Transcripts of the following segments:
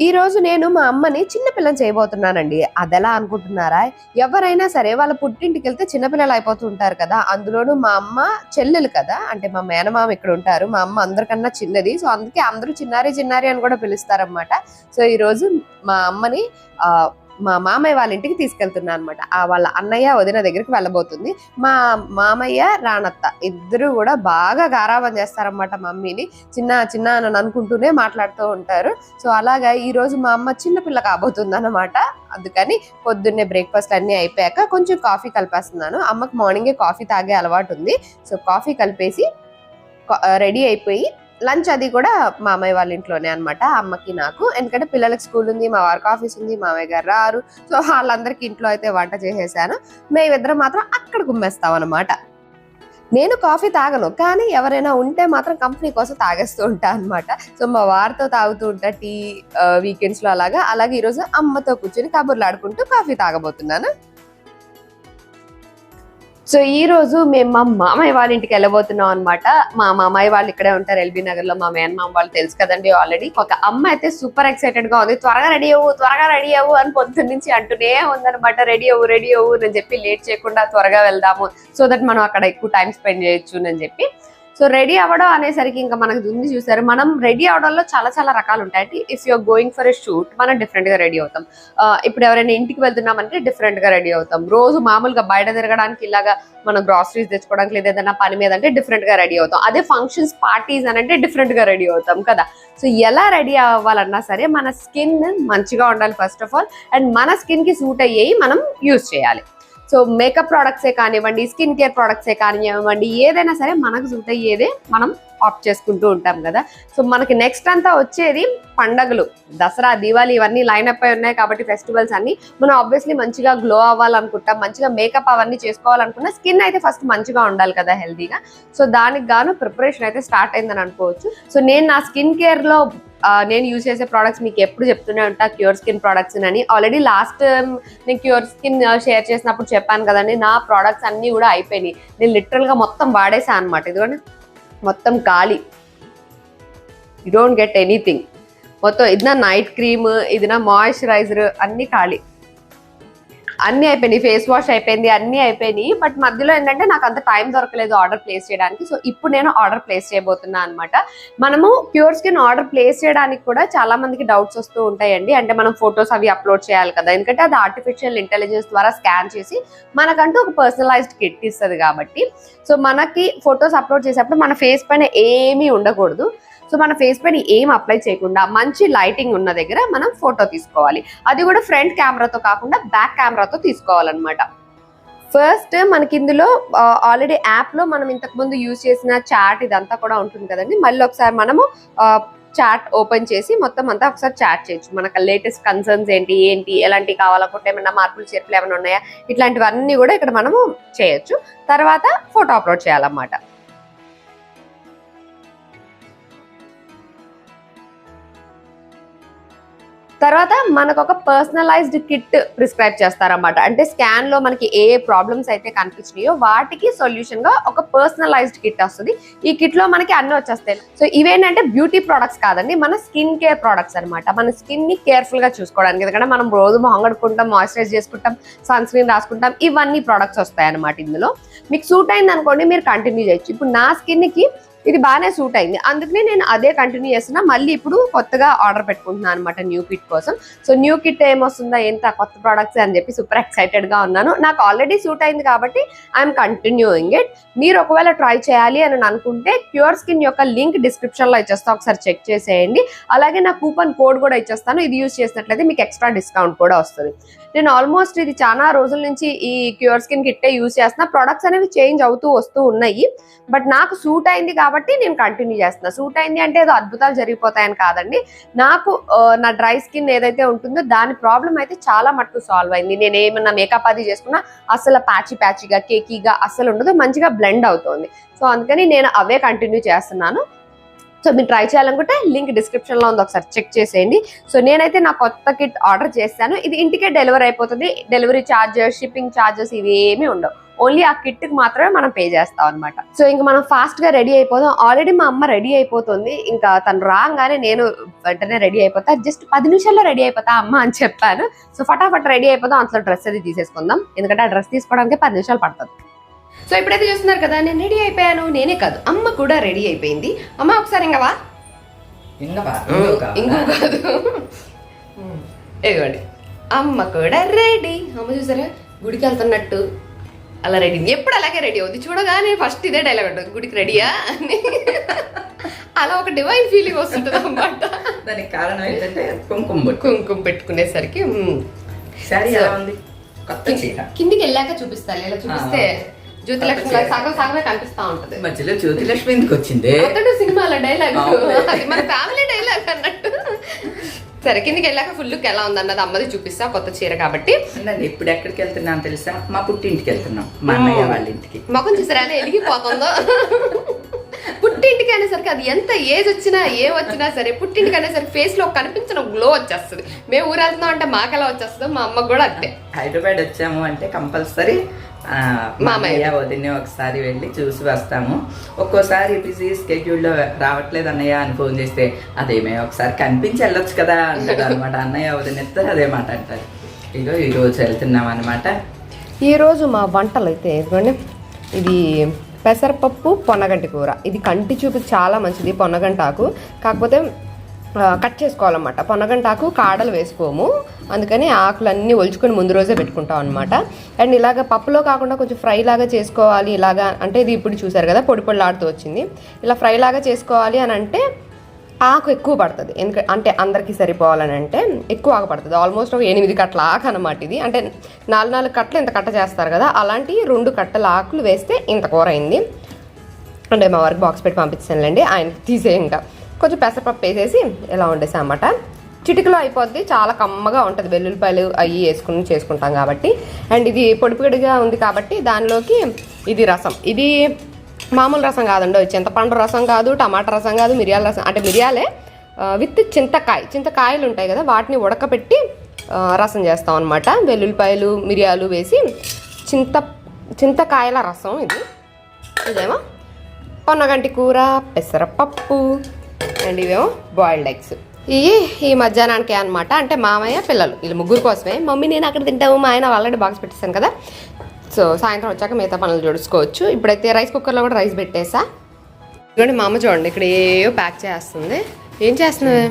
ఈరోజు నేను మా అమ్మని చిన్నపిల్లని చేయబోతున్నానండి. అదెలా అనుకుంటున్నారా? ఎవరైనా సరే వాళ్ళ పుట్టింటికి వెళ్తే చిన్నపిల్లలు అయిపోతూ ఉంటారు కదా అందులోనూ మా అమ్మ చెల్లెలు కదా. అంటే మా మేనమామ ఇక్కడ ఉంటారు. మా అమ్మ అందరికన్నా చిన్నది. సో అందుకే అందరూ చిన్నారి చిన్నారి అని కూడా పిలుస్తారనమాట సో ఈరోజు మా అమ్మని మా మామయ్య వాళ్ళ ఇంటికి తీసుకెళ్తున్నా అనమాట ఆ వాళ్ళ అన్నయ్య వదిన దగ్గరికి వెళ్ళబోతుంది. మా మామయ్య రానత్త ఇద్దరు కూడా బాగా గారాబం చేస్తారనమాట మమ్మీని. చిన్న చిన్న అని అనుకుంటూనే మాట్లాడుతూ ఉంటారు. సో అలాగా ఈరోజు మా అమ్మ చిన్నపిల్ల కాబోతుంది అనమాట అందుకని పొద్దున్నే బ్రేక్ఫాస్ట్ అన్నీ అయిపోయాక కొంచెం కాఫీ కలిపేస్తున్నాను. అమ్మకి మార్నింగే కాఫీ తాగే అలవాటు ఉంది. సో కాఫీ కలిపేసి రెడీ అయిపోయి లంచ్ అది కూడా మామయ్య వాళ్ళ ఇంట్లోనే అనమాట అమ్మకి నాకు. ఎందుకంటే పిల్లలకి స్కూల్ ఉంది మా వారికి ఆఫీస్ ఉంది మామయ్య గారు రారు. సో వాళ్ళందరికీ ఇంట్లో అయితే వంట చేసేసాను. మేమిద్దరం మాత్రం అక్కడ గుమ్మేస్తాం అనమాట నేను కాఫీ తాగను కానీ ఎవరైనా ఉంటే మాత్రం కంపెనీ కోసం తాగేస్తూ ఉంటా అనమాట సో మా వారితో తాగుతూ ఉంటా టీ వీకెండ్స్లో అలాగా. అలాగే ఈరోజు అమ్మతో కూర్చొని కబుర్లు ఆడుకుంటూ కాఫీ తాగబోతున్నాను. సో ఈ రోజు మేము మా మామయ్య వాళ్ళ ఇంటికి వెళ్ళబోతున్నాం అనమాట మా మామయ్య వాళ్ళు ఇక్కడే ఉంటారు ఎల్బీ నగర్లో మా మేనమామ వాళ్ళు తెలుసు కదండి ఆల్రెడీ ఒక అమ్మ అయితే సూపర్ ఎక్సైటెడ్గా ఉంది. త్వరగా రెడీ అవ్వు త్వరగా రెడీ అవ్వు అని పొద్దున్న నుంచి అంటూనే ఉందనమాట రెడీ అవ్వు రెడీ అవ్వు అని చెప్పి లేట్ చేయకుండా త్వరగా వెళ్దాము. సో దట్ మనం అక్కడ ఎక్కువ టైం స్పెండ్ చేయొచ్చు అని చెప్పి. సో రెడీ అవ్వడం అనేసరికి ఇంకా మనకు ఉంది చూసారు మనం రెడీ అవడంలో చాలా చాలా రకాలు ఉంటాయి if you're going for a shoot మనం డిఫరెంట్గా రెడీ అవుతాం. ఇప్పుడు ఎవరైనా ఇంటికి వెళ్తున్నామంటే డిఫరెంట్గా రెడీ అవుతాం. రోజు మామూలుగా బయట తిరగడానికి ఇలాగా మనం గ్రాసరీస్ తెచ్చుకోవడానికి లేదా ఏదైనా పని మీద అంటే డిఫరెంట్గా రెడీ అవుతాం. అదే ఫంక్షన్స్ పార్టీస్ అని అంటే డిఫరెంట్గా రెడీ అవుతాం కదా. సో ఎలా రెడీ అవ్వాలన్నా సరే మన స్కిన్ మంచిగా ఉండాలి ఫస్ట్ ఆఫ్ ఆల్ అండ్ మన స్కిన్కి సూట్ అయ్యేవి మనం యూజ్ చేయాలి. సో మేకప్ ప్రోడక్ట్సే కానివ్వండి స్కిన్ కేర్ ప్రోడక్ట్సే కానివ్వండి ఏదైనా సరే మనకు సూట్ అయ్యేదే మనం ఆప్ట్ చేసుకుంటూ ఉంటాం కదా. సో మనకి నెక్స్ట్ అంతా వచ్చేది పండగలు. దసరా దీవాళి ఇవన్నీ లైన్ అప్ అయి ఉన్నాయి కాబట్టి ఫెస్టివల్స్ అన్ని. మనం ఆబ్వియస్లీ మంచిగా గ్లో అవ్వాలనుకుంటాం మంచిగా మేకప్ అవన్నీ చేసుకోవాలనుకున్నా స్కిన్ అయితే ఫస్ట్ మంచిగా ఉండాలి కదా హెల్తీగా సో దానికి గాను ప్రిపరేషన్ అయితే స్టార్ట్ అయిందని అనుకోవచ్చు. సో నేను నా స్కిన్ కేర్లో నేను యూజ్ చేసే ప్రోడక్ట్స్ మీకు ఎప్పుడు చెప్తూనే ఉంటా క్యూర్ స్కిన్ ప్రోడక్ట్స్ అని. ఆల్రెడీ లాస్ట్ um, నేను క్యూర్ స్కిన్ షేర్ చేసినప్పుడు చెప్పాను కదండి నా ప్రోడక్ట్స్ అన్నీ కూడా అయిపోయినాయి. నేను లిటరల్గా మొత్తం వాడేసాను అనమాట ఎందుకంటే మొత్తం ఖాళీ. యూ డోంట్ గెట్ ఎనీథింగ్ మొత్తం ఇది నా నైట్ క్రీమ్ ఇది నా మాయిశ్చరైజర్ అన్నీ ఖాళీ. అన్ని అయిపోయినాయి ఫేస్ వాష్ అయిపోయింది అన్ని అయిపోయినాయి. బట్ మధ్యలో ఏంటంటే నాకు అంత టైం దొరకలేదు ఆర్డర్ ప్లేస్ చేయడానికి. సో ఇప్పుడు నేను ఆర్డర్ ప్లేస్ చేయబోతున్నా అనమాట మనము ప్యూర్ స్కిన్ ఆర్డర్ ప్లేస్ చేయడానికి కూడా చాలా మందికి డౌట్స్ వస్తూ ఉంటాయండి. అంటే మనం ఫొటోస్ అవి అప్లోడ్ చేయాలి కదా. ఎందుకంటే అది ఆర్టిఫిషియల్ ఇంటెలిజెన్స్ ద్వారా స్కాన్ చేసి మనకంటూ ఒక పర్సనలైజ్డ్ కిట్ ఇస్తుంది కాబట్టి. సో మనకి ఫొటోస్ అప్లోడ్ చేసేటప్పుడు మన ఫేస్ పైన ఏమీ ఉండకూడదు. సో మన ఫేస్ పైన ఏం అప్లై చేయకుండా మంచి లైటింగ్ ఉన్న దగ్గర మనం ఫోటో తీసుకోవాలి. అది కూడా ఫ్రంట్ కెమెరాతో కాకుండా బ్యాక్ కెమెరాతో తీసుకోవాలన్నమాట. ఫస్ట్ మనకి ఇందులో ఆల్రెడీ యాప్లో మనం ఇంతకుముందు యూజ్ చేసిన చాట్ ఇదంతా కూడా ఉంటుంది కదండి. మళ్ళీ ఒకసారి మనము చాట్ ఓపెన్ చేసి మొత్తం అంతా ఒకసారి చాట్ చేయొచ్చు. మనకు లేటెస్ట్ కన్సర్న్స్ ఏంటి ఏంటి ఎలాంటివి కావాలనుకుంటే ఏమైనా మార్పులు చేర్పులు ఏమైనా ఉన్నాయా? ఇట్లాంటివన్నీ కూడా ఇక్కడ మనము చేయొచ్చు. తర్వాత ఫోటో అప్లోడ్ చేయాలన్నమాట. తర్వాత మనకు ఒక పర్సనలైజ్డ్ కిట్ ప్రిస్క్రైబ్ చేస్తారన్నమాట. అంటే స్కాన్లో మనకి ఏ ప్రాబ్లమ్స్ అయితే కనిపించినాయో వాటికి సొల్యూషన్గా ఒక పర్సనలైజ్డ్ కిట్ వస్తుంది. ఈ కిట్లో మనకి అన్ని వచ్చేస్తాయి. సో ఇవేంటంటే బ్యూటీ ప్రొడక్ట్స్ కాదండి. మన స్కిన్ కేర్ ప్రొడక్ట్స్ అన్నమాట. మన స్కిన్ని కేర్ఫుల్గా చూసుకోవడానికి. ఎందుకంటే మనం రోజు మొహం కడుక్కుంటాం మాయిశ్చరైజ్ చేసుకుంటాం సన్ స్క్రీన్ రాసుకుంటాం ఇవన్నీ ప్రొడక్ట్స్ వస్తాయి అనమాట ఇందులో. మీకు సూట్ అయింది అనుకోండి మీరు కంటిన్యూ చేయొచ్చు. ఇప్పుడు నా స్కిన్కి ఇది బాగానే సూట్ అయింది. అందుకనే నేను అదే కంటిన్యూ చేస్తున్నా. మళ్ళీ ఇప్పుడు కొత్తగా ఆర్డర్ పెట్టుకుంటున్నాను అనమాట న్యూ కిట్ కోసం. సో న్యూ కిట్ ఏమొస్తుందా ఎంత కొత్త ప్రొడక్ట్స్ అని చెప్పి సూపర్ ఎక్సైటెడ్గా ఉన్నాను. నాకు ఆల్రెడీ సూట్ అయింది కాబట్టి ఐఎమ్ కంటిన్యూయింగ్ ఇట్ మీరు ఒకవేళ ట్రై చేయాలి అని అనుకుంటే ప్యూర్ స్కిన్ యొక్క లింక్ డిస్క్రిప్షన్లో ఇచ్చేస్తా. ఒకసారి చెక్ చేసేయండి. అలాగే నా కూపన్ కోడ్ కూడా ఇచ్చేస్తాను. ఇది యూజ్ చేసినట్లయితే మీకు ఎక్స్ట్రా డిస్కౌంట్ కూడా వస్తుంది. నేను ఆల్మోస్ట్ ఇది చాలా రోజుల నుంచి ఈ క్యూర్ స్కిన్ కిట్టే యూస్ చేస్తున్నా. ప్రొడక్ట్స్ అనేవి చేంజ్ అవుతూ వస్తూ ఉన్నాయి. బట్ నాకు సూట్ అయింది కాబట్టి నేను కంటిన్యూ చేస్తున్నా. సూట్ అయింది అంటే ఏదో అద్భుతాలు జరిగిపోతాయని కాదండి. నాకు నా డ్రై స్కిన్ ఏదైతే ఉంటుందో దాని ప్రాబ్లం అయితే చాలా మట్టుకు సాల్వ్ అయింది. నేను ఏమన్నా మేకప్ అది చేసుకున్నా అసలు ప్యాచీ ప్యాచీగా కేకీగా అసలు ఉండదు. మంచిగా బ్లెండ్ అవుతుంది. సో అందుకని నేను అవే కంటిన్యూ చేస్తున్నాను. సో మీరు ట్రై చేయాలనుకుంటే లింక్ డిస్క్రిప్షన్లో ఉంది ఒకసారి చెక్ చేసేయండి. సో నేనైతే నా కొత్త కిట్ ఆర్డర్ చేశాను ఇది ఇంటికే డెలివరీ అయిపోతుంది. డెలివరీ ఛార్జెస్ షిప్పింగ్ ఛార్జెస్ ఇవి ఏమీ ఉండవు. ఓన్లీ ఆ కిట్కి మాత్రమే మనం పే చేస్తాం అనమాట సో ఇంకా మనం ఫాస్ట్గా రెడీ అయిపోదాం. ఆల్రెడీ మా అమ్మ రెడీ అయిపోతుంది. ఇంకా తను రాగానే నేను వెంటనే రెడీ అయిపోతా. జస్ట్ పది నిమిషాల్లో రెడీ అయిపోతా అమ్మ అని చెప్పాను. సో ఫటాఫట్ రెడీ అయిపోదాం. అందులో డ్రెస్ అది తీసేసుకుందాం. ఎందుకంటే ఆ డ్రెస్ తీసుకోవడానికి పది నిమిషాలు పడుతుంది. సో ఇప్పుడైతే చూస్తున్నారు కదా నేను రెడీ అయిపోయాను. నేనే కాదు అమ్మ కూడా రెడీ అయిపోయింది. అమ్మ ఒకసారి ఇంకా వా ఇంగవా ఇంకో కాదు. ఇదిగోండి. అమ్మ కూడా రెడీ అమ్మ చూసారా? గుడికి వెళ్తున్నట్టు అలా రెడీ ఎప్పుడు అలాగే రెడీ అవుద్ది? చూడగానే ఫస్ట్ ఇదే డైలాగ్ ఉంటుంది గుడికి రెడీయా అని. అలా ఒక డివైన్ ఫీలింగ్ వస్తుంటుంది అన్నమాట. దానికి కారణం ఏంటంటే కుంకుమ కుంకుమ పెట్టుకునేసరికి కిందికి వెళ్ళాక చూపిస్తాను ఇలా చూపిస్తే జ్యోతిలక్ష్మి లాగా సగం సగమే కనిపిస్తా ఉంటది. మధ్యలో జ్యోతిలక్ష్మి ఎందుకు వచ్చింది? అతడు సినిమాల డైలాగ్. అది మన ఫ్యామిలీ డైలాగ్ అన్నట్టు. సరే కిందికి వెళ్ళాక ఫుల్ ఎలా ఉందన్నది అమ్మది చూపిస్తా కొత్త చీర కాబట్టి. ఇప్పుడు ఎక్కడికి వెళ్తున్నాం తెలుసా? మా పుట్టింటికి వెళ్తున్నాం మా అన్నయ్య వాళ్ళ ఇంటికి. ముఖం చూసారా? ఎలా ఎలిగిపోతుందో. పుట్టింటికి అనేసరికి అది ఎంత ఏజ్ వచ్చినా ఏ వచ్చినా సరే పుట్టింటికి అనేసరికి ఫేస్లో కనిపించిన గ్లో వచ్చేస్తుంది. మేము ఊరు వెళ్తున్నాం అంటే మాకెలా వచ్చేస్తుందో మా అమ్మకు కూడా అంతే. హైదరాబాద్ వచ్చాము అంటే కంపల్సరీ మామయ్య. వదిన ఒకసారి వెళ్ళి చూసి వస్తాము. ఒక్కోసారి బిజీ స్కెడ్యూల్లో రావట్లేదు అన్నయ్య అని ఫోన్ చేస్తే అదేమే ఒకసారి కనిపించి వెళ్ళొచ్చు కదా అంటారు అనమాట. అన్నయ్య వదిన ఇద్దరు అదే మాట అంటారు ఇగో ఈ రోజు వెళ్తున్నాం అనమాట ఈరోజు మా వంటలు అయితే ఇదిగోండి. ఇది పెసరపప్పు పొన్నగంటి కూర. ఇది కంటి చూపు చాలా మంచిది పొన్నగంటాకు. కాకపోతే కట్ చేసుకోవాలన్నమాట. పొనగంటాకు కాడలు వేసుకోము. అందుకని ఆకులన్నీ ఒలుచుకొని ముందు రోజే పెట్టుకుంటాం అనమాట అండ్ ఇలాగ పప్పులో కాకుండా కొంచెం ఫ్రై లాగా చేసుకోవాలి. ఇలాగా అంటే ఇది ఇప్పుడు చూసారు కదా పొడి పొడిలాడుతూ వచ్చింది. ఇలా ఫ్రై లాగా చేసుకోవాలి అని అంటే ఆకు ఎక్కువ పడుతుంది. ఎందుకంటే అంటే అందరికీ సరిపోవాలని అంటే ఎక్కువ ఆకు పడుతుంది. ఆల్మోస్ట్ ఒక ఎనిమిది కట్టల ఆకు అనమాట ఇది. అంటే నాలుగు నాలుగు కట్టలు ఇంత కట్ట చేస్తారు కదా అలాంటి రెండు కట్టల ఆకులు వేస్తే ఇంత కూర అయింది. అంటే మా వారికి బాక్స్ పెట్టి పంపించానులేండి ఆయన తీసే ఇంకా. కొంచెం పెసరపప్పు వేసేసి ఇలా వండేసాం అన్నమాట. చిటికలో అయిపోద్ది చాలా కమ్మగా ఉంటుంది. వెల్లుల్లిపాయలు అవి వేసుకుని చేసుకుంటాం కాబట్టి. అండ్ ఇది పొడిపిడిగా ఉంది కాబట్టి దానిలోకి ఇది రసం. ఇది మామూలు రసం కాదండి చింతపండు రసం కాదు టమాటా రసం కాదు మిరియాల రసం అంటే మిరియాలే విత్ చింతకాయ. చింతకాయలు ఉంటాయి కదా వాటిని ఉడకపెట్టి రసం చేస్తాం అనమాట వెల్లుల్లిపాయలు మిరియాలు వేసి చింత చింతకాయల రసం ఇది. ఇదేమో? పొన్నగంటి కూర పెసరపప్పు అండ్ ఇవేమో బాయిల్డ్ ఎగ్స్ ఇవి ఈ మధ్యాహ్నానికి అనమాట అంటే మామయ్య పిల్లలు. వీళ్ళు ముగ్గురు కోసమే. మమ్మీ నేను అక్కడ తింటాము. మా ఆయన ఆల్రెడీ బాక్స్ పెట్టేశాను కదా. సో సాయంత్రం వచ్చాక మిగతా పనులు చూసుకోవచ్చు ఇప్పుడైతే రైస్ కుక్కర్లో కూడా రైస్ పెట్టేసా. ఇదిగోండి మా అమ్మ చూడండి ఇక్కడ ఏయో ప్యాక్ చేస్తుంది. ఏం చేస్తున్నావు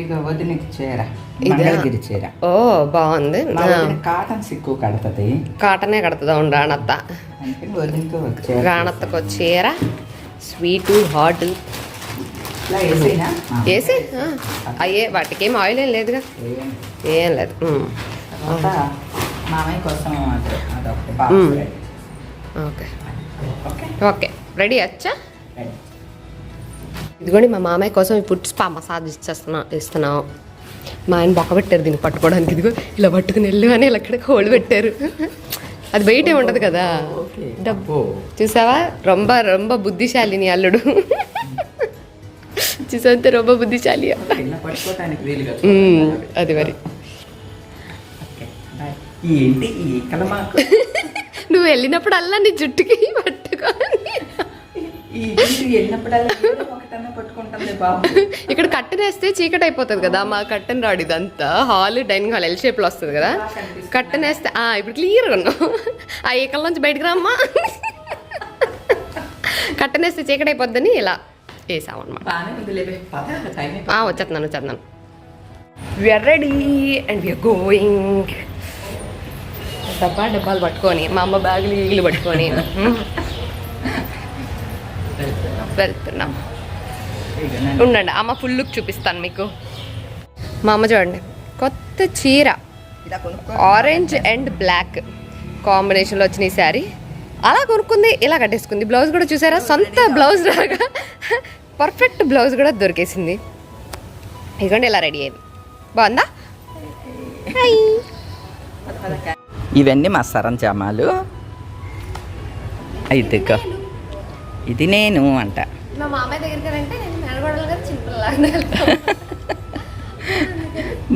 ఇక వదినకి చీర? మంగళగిరి చీర. ఓ బాగుంది. కాటన్స్ ఎక్కువ కడతది. కాటనే కడుతుందా అందుకని వదినకి ఒక చీర స్వీటు హాట్ వేసి అయ్యే వాటికి ఏం ఆయిల్ ఏం లేదుగా. ఏం లేదు. ఓకే. ఓకే? ఓకే. రెడీ వచ్చా. ఇదిగోండి మా మామయ్య కోసం ఇప్పుడు స్పా మసాజ్ ఇచ్చేస్తున్నా ఇస్తున్నాం. మా ఆయన బొక్క పెట్టారు దీన్ని పట్టుకోవడానికి. ఇదిగో ఇలా పట్టుకుని వెళ్ళు అని ఇలా ఇక్కడ హోల్డ్ పెట్టారు. అది బయటే ఉండదు కదా. డబ్బు. చూసావా? రొంబ రొంబ బుద్ధిశాలిని అల్లుడు. చూసంతే రొంబ బుద్ధిశాలి అది మరి. నువ్వు వెళ్ళినప్పుడు అల్లా నీ జుట్టుకి ఇక్కడ కట్టెన్ వేస్తే చీకటి అయిపోతుంది కదా మా కట్టెన్ రాడు ఇదంతా. హాల్ డైనింగ్ హాల్ ఎల్ షేప్లో వస్తుంది కదా. కట్టెన్ వేస్తే ఆ, ఇప్పుడు క్లియర్గా ఉన్నావు. ఆ ఏకల నుంచి బయటకు రామ్మా. కట్టెన్ వేస్తే చీకటి అయిపోద్దని ఇలా. వేసామన్నమాట వచ్చేస్తున్నాను వచ్చేస్తున్నాను. We're ready and we're going డబ్బా డబ్బాలు పట్టుకొని మా అమ్మ బ్యాగులు ఈగులు పట్టుకొని. వెళ్తున్నాం. ఉండండి అమ్మ ఫుల్ లుక్ చూపిస్తాను మీకు. మా అమ్మ చూడండి కొత్త చీర. ఆరెంజ్ అండ్ బ్లాక్ కాంబినేషన్లో వచ్చిన ఈ శారీ. అలా కొనుక్కుంది ఇలా కట్టేసుకుంది. బ్లౌజ్ కూడా చూసారా? సొంత బ్లౌజ్ లాగా. పర్ఫెక్ట్ బ్లౌజ్ కూడా దొరికేసింది. ఇదిగోండి ఇలా రెడీ అయింది. బాగుందా? ఇవన్నీ మా సరంజామాలు. ఇదిగో. ఇది నేను అంట. మా మామయ్య దగ్గరికి అంటే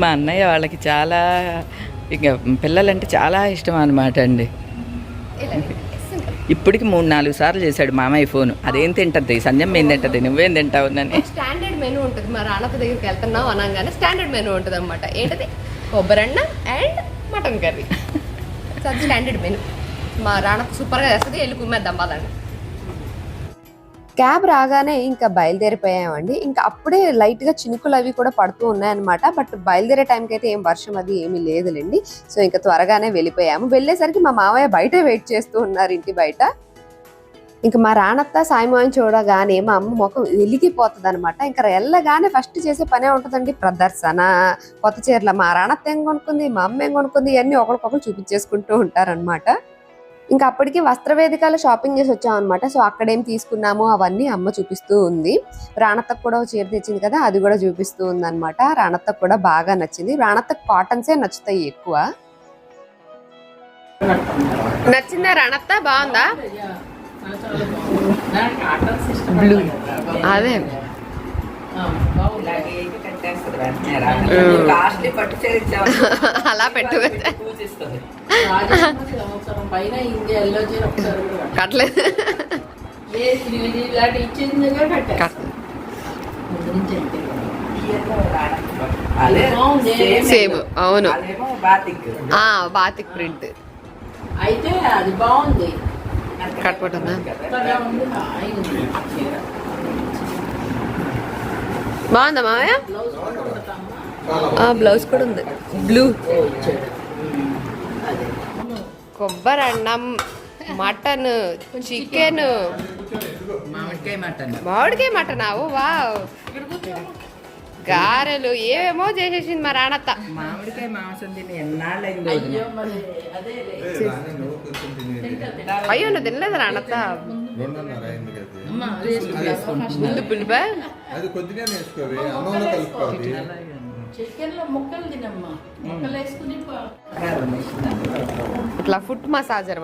మా అన్నయ్య వాళ్ళకి చాలా ఇక పిల్లలంటే చాలా ఇష్టం అనమాట అండి. ఇప్పటికి మూడు నాలుగు సార్లు చేశాడు మామయ్య ఫోన్. అదేం తింటది సంజమ్ ఏం తింటది నువ్వేం తింటావు అని స్టాండర్డ్ మెనూ ఉంటుంది. మా రాణప్ప దగ్గరికి వెళ్తున్నాం అనగానే స్టాండర్డ్ మెనూ ఉంటుంది అనమాట ఏంటది కొబ్బరన్న and mutton curry. Standard menu. మా రాణప్ప సూపర్గా చేస్తుంది. వెళ్ళి కుమ్మేద్దాం పదండి. క్యాబ్ రాగానే ఇంకా బయలుదేరిపోయామండి. ఇంకా అప్పుడే లైట్గా చినుకులు అవి కూడా పడుతూ ఉన్నాయన్నమాట. బట్ బయలుదేరే టైంకి అయితే ఏం వర్షం అది ఏమీ లేదులేండి. సో ఇంకా త్వరగానే వెళ్ళిపోయాము. వెళ్ళేసరికి మా మామయ్య బయట వెయిట్ చేస్తూ ఉన్నారు ఇంటి బయట. ఇంకా మా రానత్త సాయిమాన్ చూడగానే మా అమ్మ ముఖం వెలిగిపోతుంది అనమాట ఇంకా వెళ్ళగానే ఫస్ట్ చేసే పనే ఉంటుందండి ప్రదర్శన కొత్త చీరల. మా రానత్త ఏం కొనుక్కుంది మా అమ్మ ఏం కొనుక్కుంది ఇవన్నీ ఒకరికొకరు చూపించేసుకుంటూ ఉంటారనమాట ఇంకా అప్పటికి వస్త్ర వేదికలో షాపింగ్ చేసి వచ్చాం అనమాట సో అక్కడ ఏం తీసుకున్నామో అవన్నీ అమ్మ చూపిస్తూ ఉంది. రాణత్తకు కూడా చీర తెచ్చింది కదా అది కూడా చూపిస్తూ ఉంది అనమాట రాణత్తకు కూడా బాగా నచ్చింది. రాణత్తకు కాటన్సే నచ్చుతాయి ఎక్కువ. నచ్చిందా రాణత్త? బాగుందా? బ్లూ. అదే. అలా పెట్టు. కట్టలేదు. సేమ్ అవును. బాతిక్. ప్రింట్. అయితే అది బాగుంది. కట్టుకుంటుందా? బాగుందా మామయ్య బ్లౌజ్ కూడా కుడతామా? ఆ బ్లౌజ్ కూడా ఉంది. బ్లూ కొబ్బరి అన్నం మటన్ చికెన్. మామిడికాయ మటన్. మామిడికాయ మటన్? అవు వావ్. గారెలు ఏమేమో చేసేసింది మా రాణత్త మామిడికాయ మాంసం తిని ఎన్నాళ్ళైందో అయ్యో నువ్వు తినలేదు రాణత్త? ముందు పులిపా ముక్కలు తినమ్మా. ముక్కలు వేసుకుని ఇట్లా ఫుట్ మసాజర్?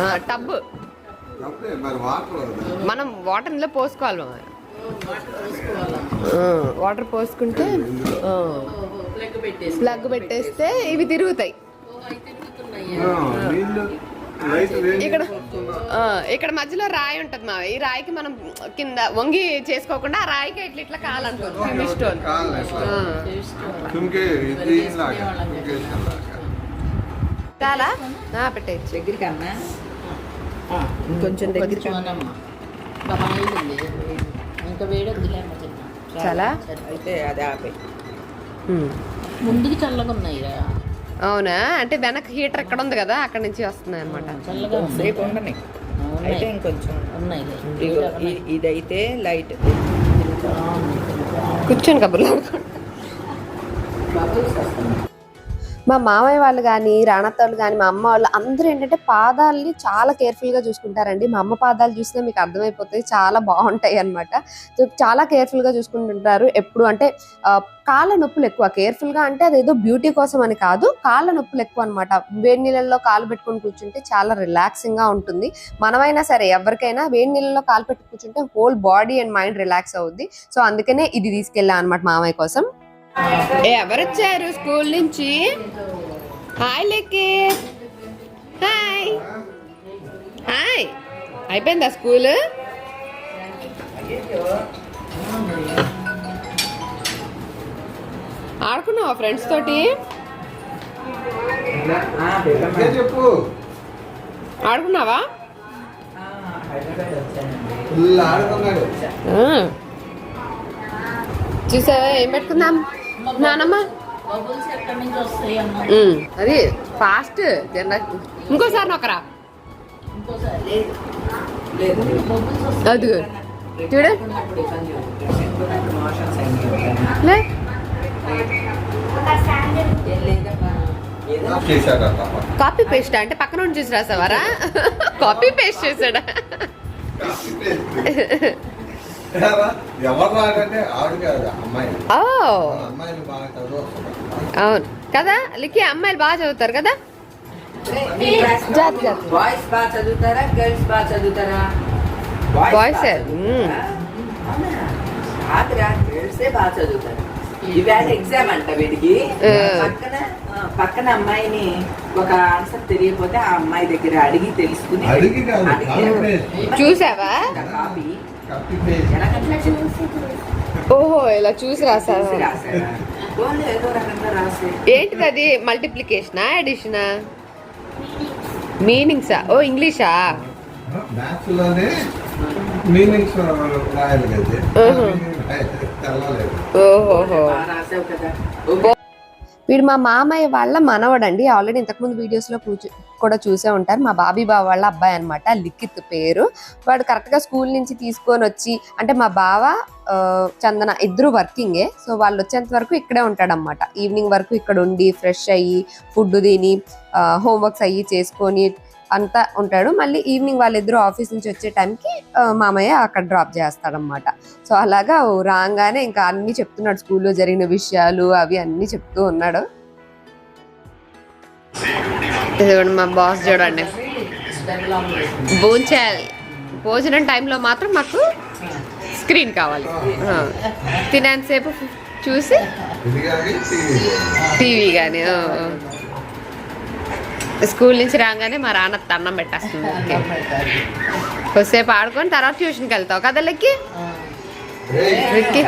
ఆ, టబ్. మనం వాటర్ ఇందులో పోసుకోవాలి వాటర్ పోసుకుంటే ప్లగ్ పెట్టేస్తే ఇవి తిరుగుతాయి. ఇక్కడ ఆ, ఇక్కడ మధ్యలో రాయి ఉంటది మా ఈ రాయికి మనం కింద వంగి చేసుకోకుండా ఆ రాయికి ఇట్లా ఇట్లా కాలంటుంది స్టోన్ లాగా చాలా దగ్గరికి అన్నా ఇంకొంచెం. ఇంకా. చాలా? అయితే అది ఆపే ముందుకి చల్లగా ఉన్నాయి రా. అవునా? అంటే వెనక హీటర్ ఎక్కడ ఉంది కదా అక్కడ నుంచి వస్తున్నాయి అనమాట. సేపు ఉండని. అయితే ఇంకొంచెం ఉన్నాయి. ఇదైతే లైట్. కూర్చొని కబుర్లు. మా మామయ్య వాళ్ళు కానీ రాణత్తోళ్ళు కానీ మా అమ్మ వాళ్ళు అందరూ ఏంటంటే పాదాలని చాలా కేర్ఫుల్గా చూసుకుంటారండి. మా అమ్మ పాదాలు చూసినా మీకు అర్థమైపోతాయి. చాలా బాగుంటాయి అనమాట చాలా కేర్ఫుల్గా చూసుకుంటుంటారు. ఎప్పుడు అంటే కాళ్ళ నొప్పులు ఎక్కువ. కేర్ఫుల్గా అంటే అదేదో బ్యూటీ కోసం అని కాదు. కాళ్ళ నొప్పులు ఎక్కువ అనమాట వేడి నీళ్ళల్లో కాలు పెట్టుకొని కూర్చుంటే చాలా రిలాక్సింగ్గా ఉంటుంది. మనమైనా సరే ఎవరికైనా వేడి నీళ్ళలో కాలు పెట్టి కూర్చుంటే whole body and mind relax అవుద్ది. సో అందుకనే ఇది తీసుకెళ్ళా అనమాట మామయ్య కోసం. ఎవరొచ్చారు స్కూల్ నుంచి? హాయ్ లెక్కి. హాయ్. హాయ్. అయిపోయిందా స్కూల్? ఆడుకున్నావా ఫ్రెండ్స్ తోటి? ఆడుకున్నావా. చూసావా? ఏం పెట్టుకుందాం? నానమ్మ? అది ఫాస్ట్. ఇంకోసారి నొక్కరా? అది చూడు. Copy paste? అంటే పక్కన ఉండి చూసి రాసావారా? కాపీ పేస్ట్ చేశాడా? ఎవరు రాకంటే ఆవిడ కాదు అమ్మాయి. ఓ. అమ్మాయిలు బాగా చదువు అవును. కదా? లిక్కి అమ్మాయిలు బాగా చదువుతారు కదా? బాయ్స్ బాగా చదువుతారా? గర్ల్స్ బాగా చదువుతారా? అవునా? కాదురా గర్ల్సే బాగా చదువుతారు. ఇవాళ ఎగ్జామ్ అంట వీడికి. పక్కన పక్కన అమ్మాయిని ఒక ఆన్సర్ తెలియకపోతే ఆ అమ్మాయి దగ్గర అడిగి తెలుసుకుని. చూసావా? కాపీ ఓహో ఇలా చూసి రాసావా? చూసి రాశారా? పోన్లే, ఏదో రకంగా రాసే ఏంటిది అది? మల్టిప్లికేషనా అడిషనా మీనింగ్సా ఓ ఇంగ్లీషా మ్యాథ్స్ వీడు మా మామయ్య వాళ్ళ మనవడండి. ఆల్రెడీ ఇంతకుముందు వీడియోస్లో కూర్చు కూడా చూసే ఉంటారు. మా బాబీ బావ వాళ్ళ అబ్బాయి అనమాట లిఖిత్ పేరు. వాడు కరెక్ట్గా స్కూల్ నుంచి తీసుకొని వచ్చి అంటే మా బావ చందన ఇద్దరు వర్కింగే. సో వాళ్ళు వచ్చేంత వరకు ఇక్కడే ఉంటాడన్నమాట. ఈవినింగ్ వరకు ఇక్కడ ఉండి ఫ్రెష్ అయ్యి ఫుడ్ తిని హోంవర్క్స్ అయ్యి చేసుకొని అంతా ఉంటాడు. మళ్ళీ ఈవినింగ్ వాళ్ళిద్దరూ ఆఫీస్ నుంచి వచ్చే టైంకి మామయ్య అక్కడ డ్రాప్ చేస్తాడనమాట సో అలాగా రాగానే ఇంకా అన్నీ చెప్తున్నాడు. స్కూల్లో జరిగిన విషయాలు అవి అన్నీ చెప్తూ ఉన్నాడు. ఇదిగోండి మా బాస్ చూడండి. భోంచేయాలి. భోజనం టైంలో మాత్రం మాకు స్క్రీన్ కావాలి. తినేంతసేపు చూసి టీవీ కానీ స్కూల్ నుంచి రాగానే మా రాన్న అన్నం పెట్టేస్తుంది. ఓకే. కొద్దిసేపు ఆడుకొని తర్వాత ట్యూషన్కి వెళ్తావు కదా లెక్కి? లిక్కి?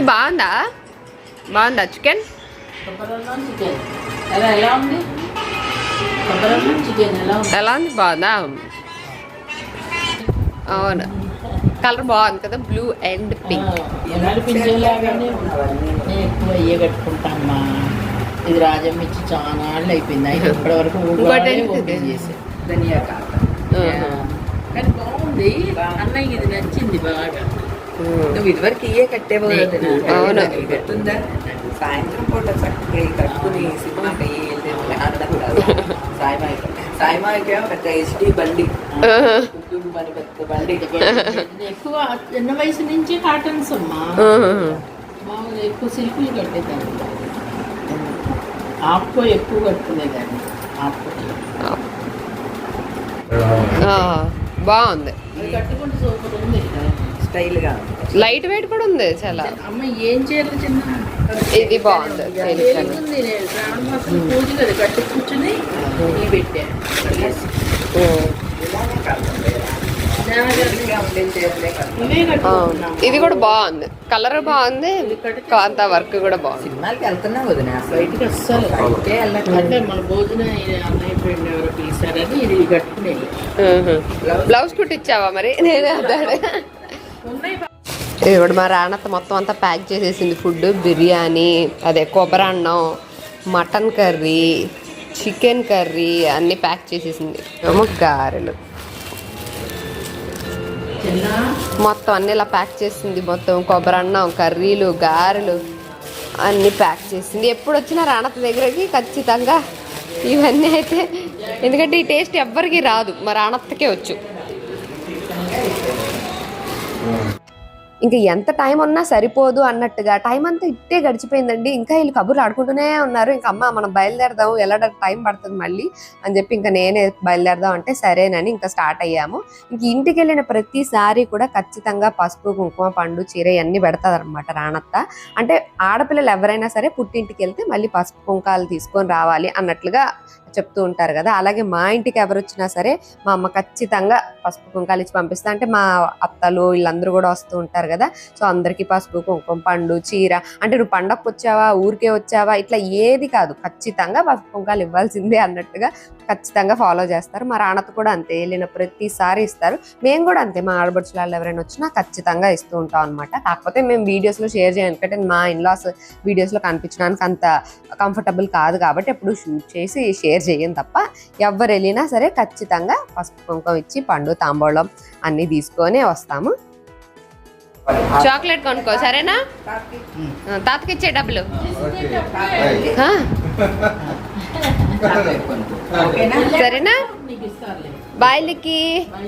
బాగుందా? బాగుందా చికెన్? ఎలా ఉంది? ఎలా ఉంది ఎలా ఉంది బాగుందా అవును కలర్ బాగుంది కదా బ్లూ అండ్ పింక్ ఎన్నడు పింఛన్లాగానే నేను ఎక్కువ అయ్యే కట్టుకుంటామ్మా ఇది రాజమ్మ ఇచ్చి చాలా నాళ్ళు అయిపోయింది అయితే ఇప్పటి వరకు ఇంకోటి ఏంటిది? ఓపెన్ చేసి ధనియా కాక కానీ బాగుంది అన్నయ్యకి ఇది నచ్చింది బాగా నువ్వు ఇదివరకు ఇయ్యే కట్టేవో వదినా. అవును. ఇది కట్టుందా సాయంత్రం పూట చక్కగా కట్టుకుని సినిమాకి అయ్యి వెళ్తే ఆనందం కాదు సాయిమాయికి పెద్ద హెచ్డి బండి. అని పెద్ద బండి. ఎక్కువ చిన్న వయసు నుంచి కాటన్స్ అమ్మా. మామూలు ఎక్కువ సిల్కులు కట్టేదాన్ని. ఆప్కో ఎక్కువ కట్టుకునేదాన్ని. ఆప్కో. బాగుంది. కట్టుకుంటే సూపర్ ఉంది. స్టైల్గా లైట్ వెయిట్ కూడా ఉంది చాలా. అమ్మ ఏం చేయాలి చిన్న ఇది బాగుంది కట్టి కూర్చుని పెట్టాను ఇది కూడా బాగుంది. కలర్ బాగుంది కాంత వర్క్ కూడా బాగుంది. సినిమాలకి వెళ్తున్నావు వదిన బయటికి అస్సలు. అంటే మన భోజనం ఇది అన్నయ్య ఫ్రెండ్ ఎవరో పిలిచారని ఇది కట్టుకునే బ్లౌజ్ కుట్టించావా మరి? నేనే ఉన్నాయి ఇప్పుడు మా రానత్త మొత్తం అంతా ప్యాక్ చేసేసింది ఫుడ్ బిర్యానీ అదే కొబ్బరి అన్నం మటన్ కర్రీ చికెన్ కర్రీ అన్నీ ప్యాక్ చేసేసింది. ఏమో గారెలు. మొత్తం అన్ని ఇలా ప్యాక్ చేసింది మొత్తం. కొబ్బరి అన్నం కర్రీలు గారెలు అన్నీ ప్యాక్ చేసింది. ఎప్పుడు వచ్చినా రాణత్త దగ్గరకి ఖచ్చితంగా ఇవన్నీ అయితే ఎందుకంటే ఈ టేస్ట్ ఎవ్వరికి రాదు. మా రాణత్తకే వచ్చు. ఇంకా ఎంత టైం ఉన్నా సరిపోదు అన్నట్టుగా. టైం అంతా ఇట్టే గడిచిపోయిందండి. ఇంకా వీళ్ళు కబుర్లు ఆడుకుంటూనే ఉన్నారు. ఇంకా అమ్మ మనం బయలుదేరదాము ఎలా టైం పడుతుంది మళ్ళీ? అని చెప్పి ఇంకా నేనే బయలుదేరదాం అంటే సరేనని ఇంకా స్టార్ట్ అయ్యాము. ఇంక ఇంటికి వెళ్ళిన ప్రతిసారి కూడా ఖచ్చితంగా పసుపు కుంకుమ పండు చీర ఇవన్నీ పెడతారనమాట రాణత్త అంటే ఆడపిల్లలు ఎవరైనా సరే పుట్టింటికి వెళ్తే మళ్ళీ పసుపు కుంకాలు తీసుకొని రావాలి అన్నట్లుగా చెప్తూ ఉంటారు కదా. అలాగే మా ఇంటికి ఎవరు వచ్చినా సరే మా అమ్మ ఖచ్చితంగా పసుపు కుంకాలు ఇచ్చి పంపిస్తా. అంటే మా అత్తలు వీళ్ళందరూ కూడా వస్తూ ఉంటారు కదా. సో అందరికీ పసుపు కుంకుమ పండు చీర. అంటే నువ్వు పండగకు వచ్చావా ఊరికే వచ్చావా ఇట్లా ఏది కాదు. ఖచ్చితంగా పసుపు కుంకాలు ఇవ్వాల్సిందే అన్నట్టుగా ఖచ్చితంగా ఫాలో చేస్తారు. మా రాణత కూడా అంతే వెళ్ళిన ప్రతిసారి ఇస్తారు. మేము కూడా అంతే మా ఆడబడుచుల వాళ్ళు ఎవరైనా వచ్చినా ఖచ్చితంగా ఇస్తూ ఉంటాం అనమాట కాకపోతే మేము వీడియోస్లో షేర్ చేయం ఎందుకంటే మా ఇన్లాస్ వీడియోస్లో కనిపించడానికి అంత కంఫర్టబుల్ కాదు కాబట్టి ఎప్పుడు షూట్ చేసి షేర్ చేయం తప్ప ఎవరు వెళ్ళినా సరే ఖచ్చితంగా పసుపు కుంకుమ ఇచ్చి పండు తాంబూలం అన్ని తీసుకొని వస్తాము. చాక్లెట్ కొనుక్కో సరేనా? తాతకి. ఇచ్చే డబ్బులు. సరేనా? బాయ్ లిక్కి.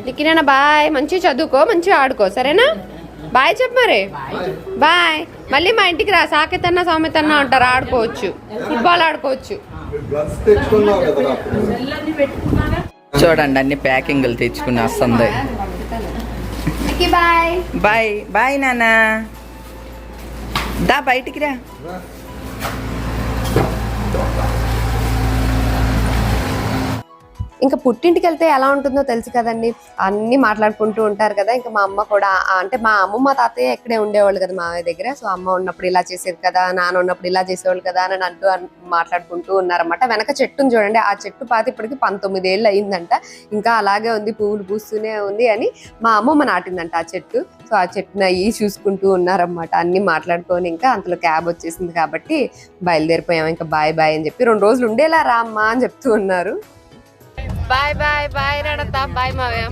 లిక్కి నాన్న బాయ్. మంచిగా చదువుకో మంచిగా ఆడుకో. సరేనా? బాయ్ చెప్పు మరి. బాయ్. మళ్ళీ మా ఇంటికి రా. సాకెతన్న సౌమితన్న అంటారు ఆడుకోవచ్చు. ఫుట్బాల్ ఆడుకోవచ్చు. చూడండి అన్ని ప్యాకింగ్లు తెచ్చుకుని వస్తుంది. బాయ్. బాయ్. బాయ్ నాన్న. దా బయటికి రా. ఇంకా పుట్టింటికి వెళ్తే ఎలా ఉంటుందో తెలుసు కదండి. అన్ని మాట్లాడుకుంటూ ఉంటారు కదా. ఇంకా మా అమ్మ కూడా అంటే మా అమ్మమ్మ తాతయ్య ఇక్కడే ఉండేవాళ్ళు కదా మామయ్య దగ్గర. సో అమ్మ ఉన్నప్పుడు ఇలా చేసేది కదా నాన్న ఉన్నప్పుడు ఇలా చేసేవాళ్ళు కదా అని అంటూ మాట్లాడుకుంటూ ఉన్నారన్నమాట. వెనక చెట్టును చూడండి ఆ చెట్టు పాత ఇప్పటికి పంతొమ్మిది ఏళ్ళు అయిందంట. ఇంకా అలాగే ఉంది పువ్వులు పూస్తూనే ఉంది అని మా అమ్మమ్మ నాటిందంట ఆ చెట్టు. సో ఆ చెట్టుని అయ్యి చూసుకుంటూ ఉన్నారన్నమాట. అన్ని మాట్లాడుకొని ఇంకా అంతలో క్యాబ్ వచ్చేసింది కాబట్టి బయలుదేరిపోయాం. ఇంకా బాయ్ బాయ్ అని చెప్పి రెండు రోజులు ఉండేలా రా అమ్మా అని చెప్తూ ఉన్నారు. బాయ్ బాయ్ బాయ్ నడతా బాయ్ మావయ్య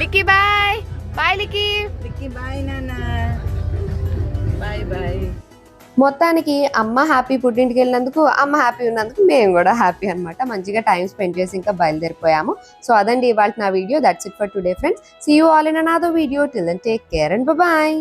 Likki bye bye Likki bye నాన్న బాయ్ బాయ్ మొత్తానికి అమ్మ హ్యాపీ పుట్టింటికి వెళ్ళినందుకు అమ్మ హ్యాపీ ఉన్నందుకు మేము కూడా హ్యాపీ అన్నమాట. మంచిగా టైం స్పెండ్ చేసి ఇంకా బయలుదేరిపోయాము. సో అదండి ఇవాళ నా video. That's it for today friends see you all in another video till then take care and bye